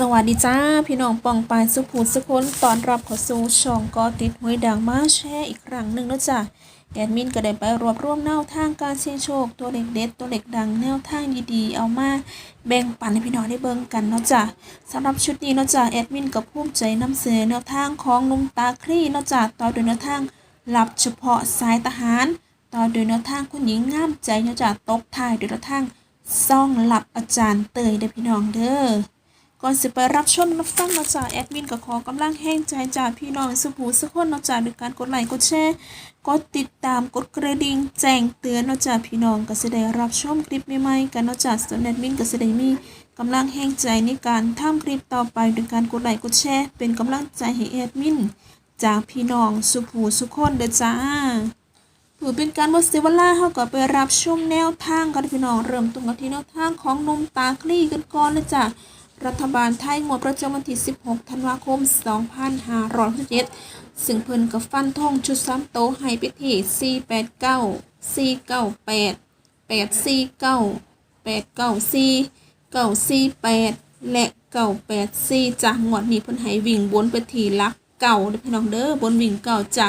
สวัสดีจ้า พี่น้องปองปายสุภูสุคนตอนรับเข้าสู่ช่องกอติดหวยดังมาแชร์อีกครั้งหนึ่งแล้วจ้ะแอดมินก็ได้ไปรวบรวมแนวทางการเสี่ยงโชค ตัวเล็กเด็ดตัวเล็กดังแนวทางดีๆ เอามาแบ่งปันให้พี่น้องได้เบิ่งกันเนาะจ้ะสำหรับชุดนี้เนาะจ้ะแอดมินก็ภูมิใจนำเสนอแนวทางของนุ่มตาคลี่เนาะจ้ะต่อโดยแนวทางหลับเฉพาะสายทหาร ต่อโดยแนวทางคุณหญิงงามใจเนาะจ้ะตบท้ายโดยแนวทางซ่องหลับอาจารย์เตยเด้อพี่น้องเด้อ ก่อนสิไปรับชมรับฟังนาะจ้าแอดมินก็ขอกำลังแห้งใจจากพี่น้องสุภูสุคนนะจ้าด้วยการกดไลค์กดแชร์กดติดตามกดกระดิ่งแจ้งเตือนนาะจ้าพี่น้องก็จะได้รับชมคลิปใหม่ๆกันนาะจ้าส่วนแอดมินก็จะได้มีกำลังแห้งใจในการทำคลิปต่อไปด้วยการกดไลค์กดแชร์เป็นกำลังใจให้แอดมินจากพี่น้องสุภูสุคนเด้อจ้าถือเป็นการบดเสียเวลาเขาก็ไปรับชมแนวทางกันพี่น้องเริ่มต้นกันที่แนวทางของนมตาคลี่กันก่อนเลยจ้ะ รัฐบาลไทยงวดประจำวันที่ 16 ธันวาคม 2567ซึ่งเพิ่นกับฟันทงชุดซ้ำโตให้ไปที่489 498 849 894 948 และ 984จ้ะงวดนี้เพิ่นให้วิ่งบนไปที่ลักเก่าเด้อพี่น้องเด้อบนวิ่งเก่าจ้ะ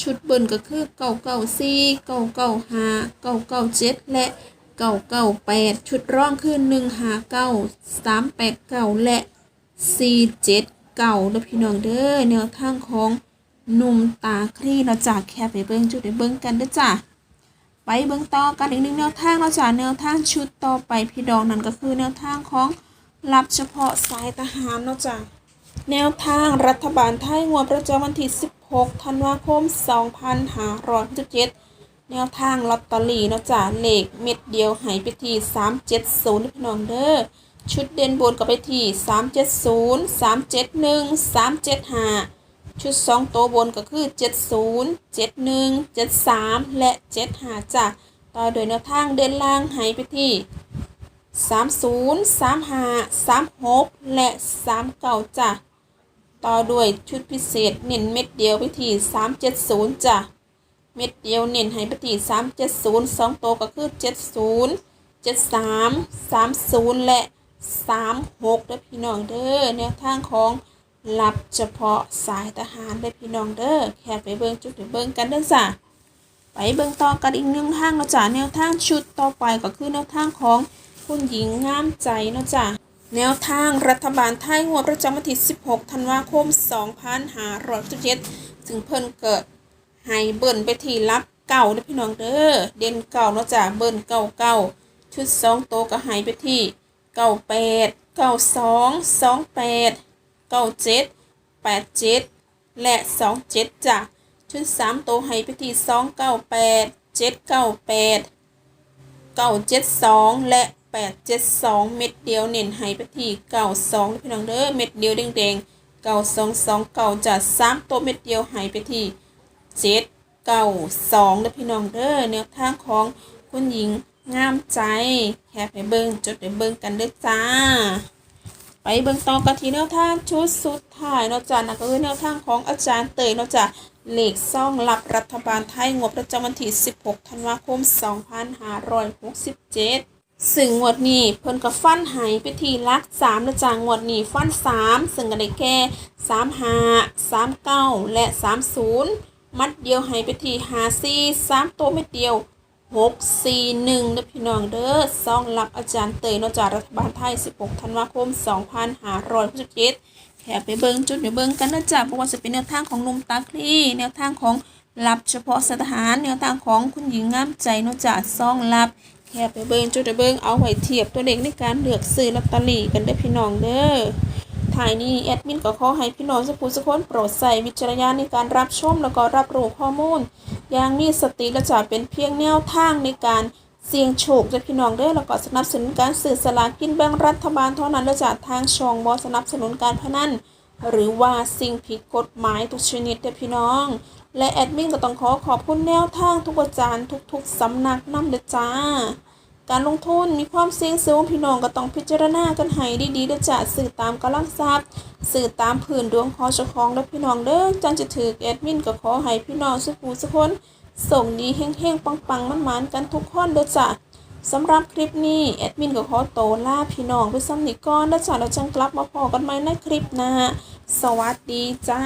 ชุดเบิ้ลก็คือเก้าเก้าสี่เก้าเก้าห้าเก้าเก้าเจ็ดและ เก้าเก้าแปดชุดร่องคือหนึ่งหาเก้าสามแปดเก้าและสี่เจ็ดเก้าเด้อพี่น้องเด้อแนวทางของหนุ่มตาคลี่เราจากแคบไปเบิ้งจุดไปเบิ้งกันเด้อจ้ะไปเบิ้งต่อกันอีกหนึ่งแนวทางเราจากแนวทางชุดต่อไปพี่ดองนั่นก็คือแนวทางของรับเฉพาะสายทหารเนาะจ้ะแนวทางรัฐบาลไทยงวดประจำวันที่16ธันวาคม2567 แนวทางลอตเตอรี่นะจ้ะเลขเม็ดเดียวหายไปที่370พี่น้องเด้อชุดเด่นบนก็ไปที่370 371 375 ชุด 2 ตัวบนก็คือ 70 71 73 และ 75จ้ะต่อโดยแนวทางเด่นล่างหายไปที่ 30 35 36 และ 39จ้ะต่อด้วยชุดพิเศษเน้นเม็ดเดียวไปที่370จ้ะ เม็ดเดียวเน้นให้ไปที่370 2ตัวก็คือ70 73 30และ36เด้อพี่น้องเด้อแนวทางของรับเฉพาะสายทหารเด้อพี่น้องเด้อแค่ไปเบิ่งจุดไปเบิ่งกันเด้อจ้ะไปเบิ่งต่อกันอีกหนึ่งทางเนาะจ้ะแนวทางชุดต่อไปก็คือแนวทางของคุณหญิงงามใจเนาะจ้ะแนวทางรัฐบาลไทยงวดประจำวันที่16 ธันวาคม 2567ถึงเพิ่นเกิด ให้เบิ่นไปที่รับเก่าเด้อพี่น้องเด้อเด่นเก่าเนาะจ้ะเบิ่นเก่าเก่าชุดสองโตก็ให้ไปที่เก้าแปดเก้าสองสองแปดเก้าเจ็ดแปดเจ็ดและสองเจ็ดจ้ะชุดสามโตัวให้ไปที่สองเก้าแปดเจ็ดเก้าแปดเก้าเจ็ดสองและแปดเจ็ดสองเม็ดเดียวเน้นให้ไปที่เก้าสองพี่น้องเด้อเม็ดเดียวแดงๆเก้าสองสองเก้าจะสามโตเม็ดเดียวให้ไปที่ เจ็ดเก้าสองเด้อพี่น้องเด้อแนวทางของคุณหญิงงามใจ แค่ไปเบิงจดไปเบิงกันเด้อจ้า ไปเบิงต่อกันที่แนวทางชุดสุดท้ายเนาะจ้ะนั่นก็คือแนวทางของอาจารย์เตยเนาะจ้ะเลขซ่องรับรัฐบาลไทยงวดประจำวันที่ 16 ธันวาคม 2567ซึ่งงวดนี้เพิ่นก็ฟันหายไปที่ลัก3นะจ้ะงวดนี้ฟัน3ซึ่งก็ได้แก่35 39และ30มั มัดเดียวใหายไปที่54 3ตัวเม็ดเดียวหกสี่หนึ่งนะพี่น้องเด้อซองรับอาจารย์เตยนอกจากรัฐบาลไทย 16 ธันวาคม 2567แค่ไปเบิงจุดเดี๋ยวเบิงกันนะจ๊ะเพราะว่าจะเป็นแนวทางของนุ่มตาคลี่แนวทางของรับเฉพาะสถานแนวทางของคุณหญิงงามใจนอกจากซองรับแค่ไปเบิงจุดเดี๋ยวเบิงเอาไว้เทียบตัวเลขในการเลือกซื้อลอตเตอรี่กันเด้พี่น้องเด้อ ถ่ายนี้แอดมินก็ขอให้พี่น้องสุภูสุคนโปรดใส่วิจารณญาณในการรับชมแล้วก็รับรู้ข้อมูล อย่างมีสติและจะเป็นเพียงแนวทางในการเสี่ยงโชคและพี่น้องเด้อแล้วก็สนับสนุนการสื่อสลากกินแบ่งรัฐบาลเท่านั้นและจากทางช่องบอสนับสนุนการพนันหรือว่าสิ่งผิดกฎหมายทุกชนิดเด้อพี่น้อง และแอดมินก็ต้องขอขอบคุณแนวทางทุกอาจารย์ทุกๆสำนักนำเด้อจ้า การลงทุนมีความเสี่ยงสูงพี่น้องก็ต้องพิจารณากันให้ดีๆด้วยจ้ะสื่อตามกำลังทรัพย์สื่อตามผื่นดวงคอเจ้าของและพี่น้องเด้อจันจะถือแอดมินก็ขอให้พี่น้องสุขูสุคนส่งดีเฮงๆปังๆมันๆกันทุกคนเด้อจ้ะสำหรับคลิปนี้แอดมินก็ขอโตวลาพี่น้องไปซ้ำนิก่อนแล้วจ้าเราจังกลับมาพอกันใหม่ในคลิปหน้าสวัสดีจ้า